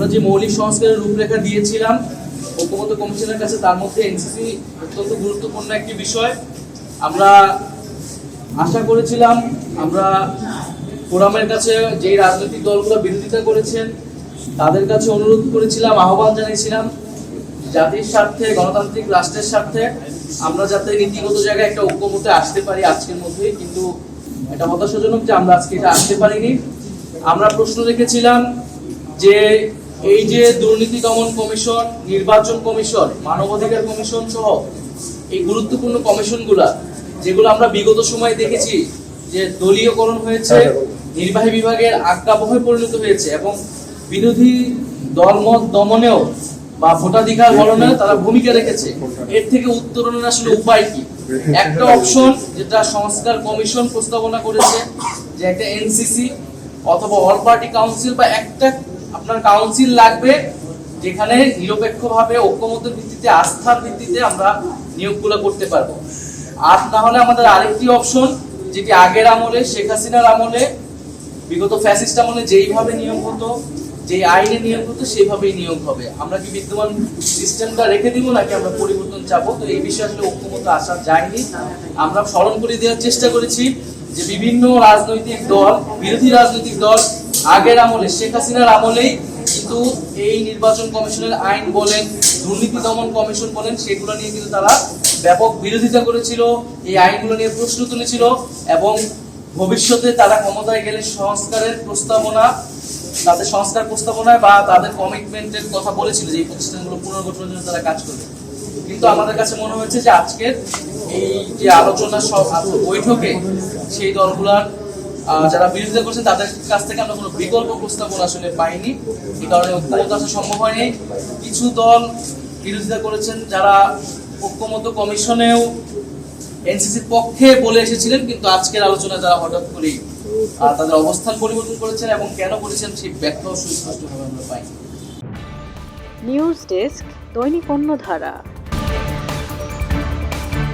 আমরা যে মৌলিক সংস্কারের রূপরেখা দিয়েছিলাম ঐক্যমত্য কমিশনের কাছে তার মধ্যে এনসিসি অত্যন্ত গুরুত্বপূর্ণ একটি বিষয়। আমরা আশা করেছিলাম, আমরা ফোরামের কাছে যেই রাজনৈতিক দলগুলো বিরোধিতা করেছেন, তাদের কাছে অনুরোধ করেছিলাম, আহ্বান জানিয়েছিলাম, জাতির স্বার্থে, গণতান্ত্রিক রাষ্ট্রের স্বার্থে আমরা যাতে নীতিগত জায়গায় একটা ঐক্যমতে আসতে পারি আজকের মধ্যে, কিন্তু এটা হতাশাজনক যে আমরা আজকে এটা আসতে পারিনি। আমরা প্রশ্ন রেখেছিলাম যে এই যে দুর্নীতি দমন কমিশন নির্বাচন কমিশন মানবাধিকার কমিশন সহ এই গুরুত্বপূর্ণ কমিশনগুলা যেগুলো আমরা বিগত সময়ে দেখেছি যে দলীয়করণ হয়েছে নির্বাহী বিভাগের আজ্ঞাবহে পরিণত হয়েছে এবং বিরোধী দলমত দমনেও বা ভোটাধিকার হরণেও তারা ভূমিকা রেখেছে। এর থেকে উত্তরণের আসলে উপায় কি? একটা অপশন যেটা সংস্কার কমিশন প্রস্তাবনা করেছে যে একটা এনসিসি অথবা অল পার্টি কাউন্সিল বা একটা আপনার কাউন্সিল লাগবে, যেখানে নিরপেক্ষভাবে ঐক্যমতের ভিত্তিতে, আস্থার ভিত্তিতে আমরা নিয়োগগুলো করতে পারব। আর না হলে আমাদের আরেকটি অপশন যেটি আগের আমলে, শেখ হাসিনার আমলে, বিগত ফ্যাসিস্ট আমলে যেইভাবে নিয়োগ হতো যে আইনে নিয়োগ হতো, সেইভাবেই নিয়োগ হবে। আমরা কি বিদ্যমান সিস্টেমটা রেখে দিব, নাকি আমরা পরিবর্তন চাবো? তো এই বিষয়ে আসলে ঐক্যমত আসা যায়নি। আমরা স্মরণ করে দেওয়ার চেষ্টা করেছি যে বিভিন্ন রাজনৈতিক দল, বিরোধী রাজনৈতিক দল আগের আমলে, শেখ হাসিনার আমলেই কিন্তু এই নির্বাচন কমিশনের আইন বলেন, দুর্নীতি দমন কমিশন বলেন, সেগুলো নিয়ে কিন্তু তারা ব্যাপক বিরোধিতা করেছিল, এই আইনগুলো নিয়ে প্রশ্ন তুলেছিল এবং ভবিষ্যতে তারা ক্ষমতায় গেলে সংস্কারের প্রস্তাবনা, তাদের সংস্কার প্রস্তাবনায় বা তাদের কমিটমেন্টের কথা বলেছিল যে এই প্রতিষ্ঠানগুলো পুনর্গঠনের জন্য তারা কাজ করবে। কিন্তু আমাদের কাছে মনে হয়েছে যে আজকের এই যে আলোচনা সব বৈঠকে সেই দলগুলার যারা বিরোধিতা করছেন তাদের কাছ থেকে আমরা কোনো বিকল্প প্রস্তাবনা আসলে পাইনি। এই কারণে ঐক্যমত আসা সম্ভব হয়নি। কিছু দল বিরোধিতা করেছেন, যারা ঐক্যমত কমিশনেও এনসিসির পক্ষে বলে এসেছিলেন, কিন্তু আজকের আলোচনা যারা হঠাৎ করেই তাদের অবস্থান পরিবর্তন করেছেন এবং কেন করেছেন সেই ব্যাখ্যাও সুস্পষ্টভাবে আমরা পাইনি। নিউজ ডেস্ক, দৈনিক অন্যধারা।